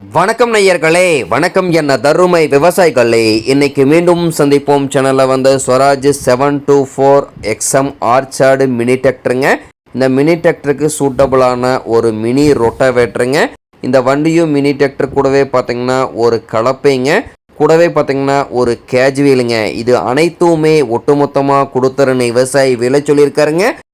வணக்கம் நேயர்களே வணக்கம் என்ன தருமை விவசாயிகளே. இன்னைக்கு மீண்டும் சந்திப்போம். சேனலில் வந்து Swaraj seven two four XM orchard mini டிராக்டருங்க இந்த மினி டிராக்டருக்கு சூட்டபுளான ஒரு மினி ரொட்டவேட்டருங்க இந்த வண்டியும் மினி டிராக்டர் கூடவே பார்த்தீங்கன்னா ஒரு கலப்பைங்க. கூடவே பார்த்தீங்கன்னா ஒரு கேஜுவலுங்க இது அனைத்துமே ஒட்டுமொத்தமாக கொடுத்துருன்னு விவசாயி விலை சொல்லியிருக்காருங்க.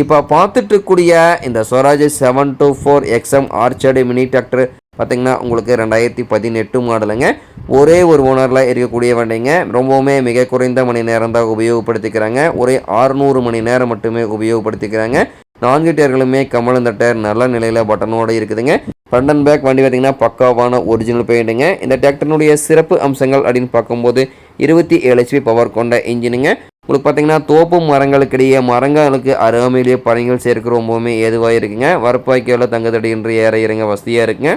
இப்போ பார்த்துட்டுக்கூடிய இந்த Swaraj seven two four XM orchard mini tractor பார்த்திங்கன்னா உங்களுக்கு ரெண்டாயிரத்தி பதினெட்டு மாடலுங்க. ஒரே ஒரு ஓனரில் இருக்கக்கூடிய வண்டிங்க. ரொம்பவுமே மிக குறைந்த மணி நேரம் தான் உபயோகப்படுத்திக்கிறாங்க. ஒரே ஆறுநூறு மணி நேரம் மட்டுமே உபயோகப்படுத்திக்கிறாங்க. நான்கு டயர்களுமே கமலந்த டயர் நல்ல நிலையில் பட்டனோடு இருக்குதுங்க. ஃப்ரண்ட் அண்ட் பேக் வண்டி பார்த்தீங்கன்னா பக்காவான ஒரிஜினல் பெயிண்ட்டுங்க இந்த டிராக்டரினுடைய சிறப்பு அம்சங்கள் அப்படின்னு பார்க்கும்போது இருபத்தி ஏழு ஹெச்பி பவர் கொண்ட இன்ஜினுங்க உங்களுக்கு பார்த்தீங்கன்னா தோப்பு மரங்களுக்கிடையே மரங்களுக்கு அருகாமையிலேயே பறவைகள் சேர்க்க ரொம்பவுமே ஏதுவாக இருக்குங்க. வரப்பாய்க்கையில் தங்குதடியின்றி ஏற இறங்க வசதியாக இருக்குங்க.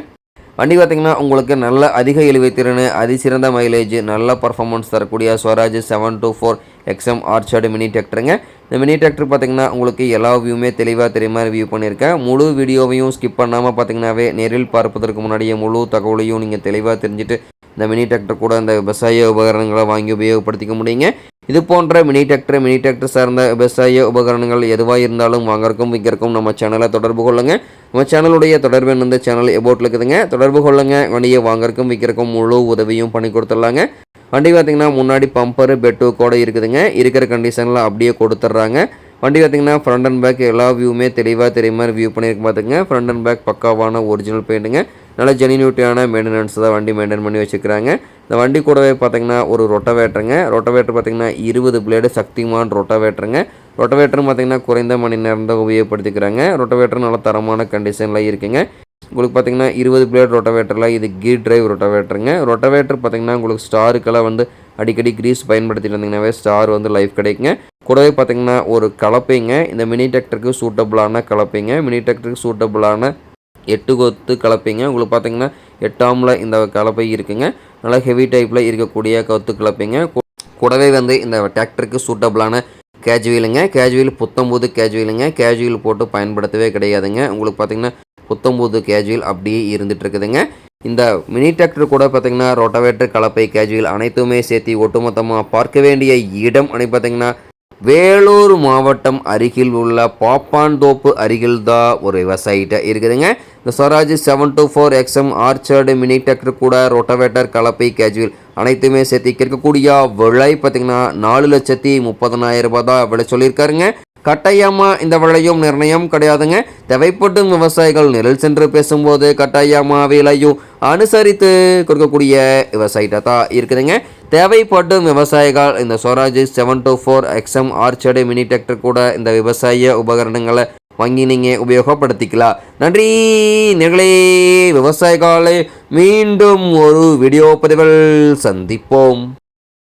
வண்டி பார்த்தீங்கன்னா உங்களுக்கு நல்ல அதிக இழுவை திறன் அதிசிறந்த மைலேஜ் நல்ல பர்ஃபார்மன்ஸ் தரக்கூடிய Swaraj seven two four XM orchard mini டிராக்டருங்க இந்த மினி டிராக்டர் பார்த்தீங்கன்னா உங்களுக்கு எல்லா வியூமே தெளிவாக தெரியுமா ரிவ்யூ பண்ணியிருக்கேன். முழு வீடியோவையும் ஸ்கிப் பண்ணாமல் பார்த்தீங்கன்னாவே நேரில் பார்ப்பதற்கு முன்னாடியே முழு தகவலையும் நீங்கள் தெளிவாக தெரிஞ்சுட்டு இந்த மினி டிராக்டர் கூட இந்த விவசாய உபகரணங்களை வாங்கி உபயோகப்படுத்திக்க முடியுங்க. இது போன்ற மினி டிராக்டர் மினி டிராக்டர் சார்ந்த விவசாய உபகரணங்கள் எதுவாக இருந்தாலும் வாங்கறக்கும் விற்கிறக்கும் நம்ம சேனலை தொடர்பு கொள்ளுங்க. நம்ம சேனலுடைய தொடர்பு இந்த சேனல் எபோட்டில் இருக்குதுங்க. தொடர்பு கொள்ளுங்க. வண்டியை வாங்கறக்கும் விற்கிறக்கும் முழு உதவியும் பண்ணி கொடுத்துட்லாங்க. வண்டி பார்த்திங்கன்னா முன்னாடி பம்பரு பெட்டு கூட இருக்குதுங்க. இருக்கிற கண்டிஷனில் அப்படியே கொடுத்துட்றாங்க. வண்டி பார்த்திங்கன்னா ஃப்ரண்ட் அண்ட் பேக் எல்லா வியூவுமே தெளிவாக தெரியுற மாதிரி வியூ பண்ணியிருக்கு பார்த்துங்க ஃப்ரண்ட் அண்ட் பேக் பக்காவான ஒரிஜினல் பெயிண்ட்டுங்க நல்ல ஜெனினியூட்டியான மெயின்டெனன்ஸ் தான் வண்டி மெயின்டைன் பண்ணி வச்சுக்கிறாங்க. இந்த வண்டி கூடவே பார்த்தீங்கன்னா ஒரு ரொட்டவேட்டருங்க ரொட்டவேட்டர் பார்த்தீங்கன்னா இருபது பிளேடு சக்திமான் ரொட்டவேட்டருங்க ரொட்டவேட்டரும் பார்த்தீங்கன்னா குறைந்த மணி நேரம் தான் உபயோகப்படுத்திக்கிறாங்க. ரொட்டவேட்டர் நல்ல தரமான கண்டிஷனில் இருக்குங்க. உங்களுக்கு பார்த்தீங்கன்னா இருபது பிளேட் ரொட்டவேட்டரில் இது கீர் டிரைவ் ரொட்டவேட்டருங்க ரொட்டவேட்டர் பார்த்திங்கன்னா உங்களுக்கு ஸ்டாருக்கெல்லாம் வந்து அடிக்கடி கிரீஸ் பயன்படுத்திட்டு இருந்தீங்கன்னாவே ஸ்டார் வந்து லைஃப் கிடைக்குங்க. கூடவே பார்த்தீங்கன்னா ஒரு கலப்பைங்க. இந்த மினி டிராக்டருக்கு சூட்டபுளான கலப்பைங்க. மினி டிராக்டருக்கு சூட்டபுளான எட்டு கொத்து கலப்பைங்க. உங்களுக்கு பார்த்தீங்கன்னா எட்டாமில் இந்த கலப்பை இருக்குங்க. நல்லா ஹெவி டைப்பில் இருக்கக்கூடிய கவுத்து கிளப்பிங்க. கூடவே வந்து இந்த டிராக்டருக்கு சூட்டபிளான கேஜுவலுங்க கேஜுவல் புத்தம்புது கேஜுவலுங்க கேஜுவல் போட்டு பயன்படுத்தவே கிடையாதுங்க. உங்களுக்கு பார்த்தீங்கன்னா புத்தம்புது கேஜுவல் அப்படியே இருந்துட்டு இருக்குதுங்க இந்த மினி டிராக்டர் கூட பார்த்தீங்கன்னா ரொட்டவேட்டர் கலப்பை கேஜுவல் அனைத்துமே சேர்த்து ஒட்டுமொத்தமாக பார்க்க வேண்டிய இடம் அப்படி பார்த்தீங்கன்னா வேலூர் மாவட்டம் அருகில் உள்ள பாப்பான்தோப்பு அருகில் தான் ஒரு விவசாயிட்ட இருக்குதுங்க. இந்த Swaraj seven two four XM orchard mini tractor கூட ரொட்டவேட்டர் கலப்பை கேஜுவல் அனைத்துமே சேர்த்து கேட்கக்கூடிய விலை பார்த்தீங்கன்னா நாலு லட்சத்தி முப்பதனாயிரம் ரூபாய் தான் விலை சொல்லியிருக்காருங்க. கட்டாயமாக இந்த விலையும் நிர்ணயம் கிடையாதுங்க. தேவைப்படும் விவசாயிகள் நிழல் சென்று பேசும்போது கட்டாயமாக விலையும் அனுசரித்து கொடுக்கக்கூடிய விவசாயிட்ட தான் இருக்குதுங்க. தேவைப்படும் விவசாயிகள் இந்த Swaraj seven two four XM orchard mini tractor கூட இந்த விவசாய உபகரணங்களை வாங்கி நீங்கள் உபயோகப்படுத்திக்கலாம். நன்றி. நிகழே விவசாயிகளை மீண்டும் ஒரு வீடியோ பதிவில் சந்திப்போம்.